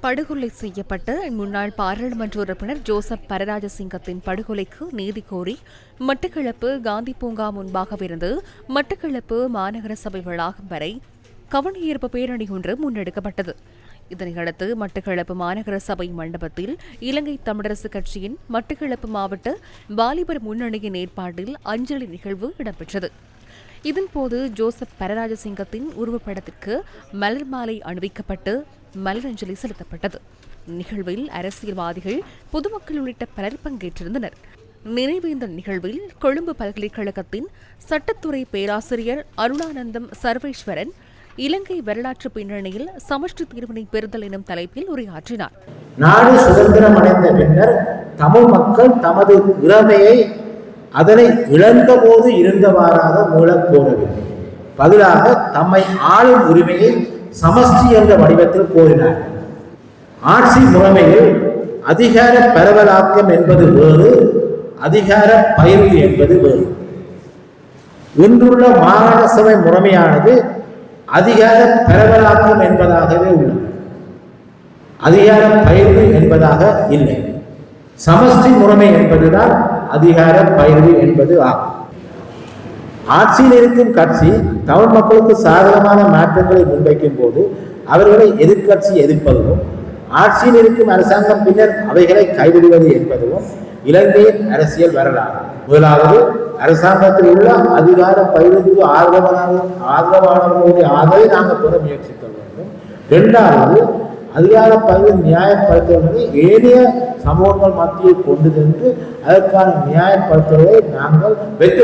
படுகொலை செய்யப்பட்ட முன்னாள் பாராளுமன்ற உறுப்பினர் ஜோசப் பரராஜசிங்கத்தின் படுகொலைக்கு நீதி கோரி மட்டக்களப்பு காந்தி பூங்கா முன்பாகவிருந்து மட்டக்களப்பு மாநகர சபை வளாகம் வரை கவனஈர்ப்பு பேரணி ஒன்று முன்னெடுக்கப்பட்டது. இதனையடுத்து மட்டக்களப்பு மாநகர சபை மண்டபத்தில் இலங்கை தமிழரசுக் கட்சியின் மட்டக்களப்பு மாவட்ட வாலிபர் முன்னணியின் ஏற்பாட்டில் அஞ்சலி நிகழ்வு இடம்பெற்றது. இதன்போது ஜோசப் பரராஜசிங்கத்தின் உருவப்படத்திற்கு மலர் மாலை அணிவிக்கப்பட்டு மலரஞ்சலி செலுத்தப்பட்டது. நிகழ்வில் அரசியல்வாதிகள் பொதுமக்கள் உள்ளிட்ட பலர் பங்கேற்றிருந்தனர். நினைவேந்த நிகழ்வில் கொழும்பு பல்கலைக்கழகத்தின் சட்டத்துறை பேராசிரியர் அருணானந்தம் சர்வேஸ்வரன் இலங்கை வரலாற்று பின்னணியில் சமஷ்டி தீர்வினை பெறுதல் எனும் தலைப்பில் உரையாற்றினார். நாடு சுதந்திரம் அடைந்த பின்னர் தமிழ் மக்கள் தமது இறமையை அதனை இழந்தபோது இருந்தவாறாக மூலம் கோரவில்லை. பதிலாக தம்மை ஆளும் உரிமையை சமஷ்டி என்ற வடிவத்தில் கோரினார். ஆட்சி முறைமையில் அதிகார பரவலாக்கம் என்பது வேறு அதிகார பயிர்வு என்பது வேறு. இன்றுள்ள மாகாண சபை முறைமையானது அதிகார பரவலாக்கம் என்பதாகவே உள்ளது. அதிகார பயிர்வு என்பதாக இல்லை. சமஷ்டி முறைமை என்பதுதான் அதிகார பயிர்வு என்பது ஆகும். ஆட்சியில் இருக்கும் கட்சி தமிழ் மக்களுக்கு சாதகமான மாற்றங்களை முன்வைக்கும் போது அவர்களை எதிர்க்கட்சி எதிர்ப்பதும் ஆட்சியில் இருக்கும் அரசாங்கம் பின்னர் அவைகளை கைவிடுவது என்பதும் இலங்கையின் அரசியல் வரலாறு. முதலாவது அரசாங்கத்தில் உள்ள அதிகார பயிருக்கு ஆதரவான ஆதரவானவர்களுடைய ஆதரவை நாங்கள் பெற முயற்சிக்க வேண்டும் இரண்டாவது அதிகார பகுதி நியாயப்படுத்துவதை ஏனைய சமூகங்கள் மத்தியில் கொண்டு சென்று அதற்கான நியாயப்படுத்துவதை நாங்கள் வைக்க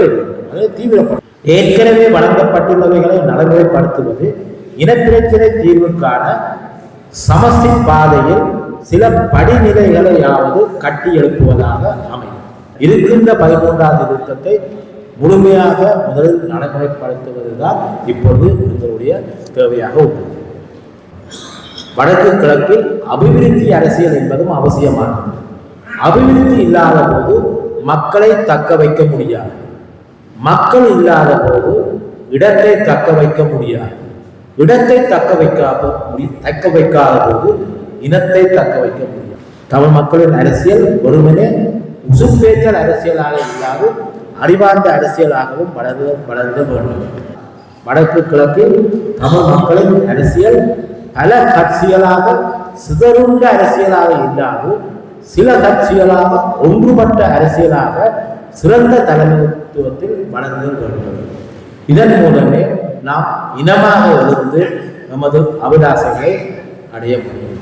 அதை தீவிரப்படுத்தும் ஏற்கனவே வழங்கப்பட்டுள்ளவைகளை நடைமுறைப்படுத்துவது இனப்பிரச்சனை தீர்வுக்கான சமஸ்தி பாதையில் சில படிநிலைகளையாவது கட்டி எழுப்புவதாக அமையும். இருக்கின்ற பதிமூன்றாவது திருத்தத்தை முழுமையாக முதலில் நடைமுறைப்படுத்துவதுதான் இப்பொழுது எங்களுடைய தேவையாக உள்ளது. வடக்கு கிழக்கில் அபிவிருத்தி அரசியல் என்பதும் அவசியமானது. அபிவிருத்தி இல்லாத போது மக்களை தக்க வைக்க முடியாது. மக்கள் இல்லாத போது இடத்தை தக்க வைக்க முடியாது. இடத்தை தக்க வைக்காத முடி தக்க வைக்காத போது இனத்தை தக்க வைக்க முடியும் தமிழ் மக்களின் அரசியல் ஒருவனே உசுப்பேற்றல் அரசியலாக இல்லாது அறிவார்ந்த அரசியலாகவும் வளர்ந்து வளர்ந்து வேண்டும். வடக்கு கிழக்கில் தமிழ் மக்களின் அரசியல் பல கட்சிகளாக சிதறுண்ட அரசியலாக இல்லாமல் சில கட்சிகளாக ஒன்றுபட்ட அரசியலாக சிறந்த தலைமைத்துவத்தில் வளர்ந்து வேண்டும் இதன் மூலமே நாம் இனமாக இருந்து நமது அபிலாசங்களை அடைய முடியும்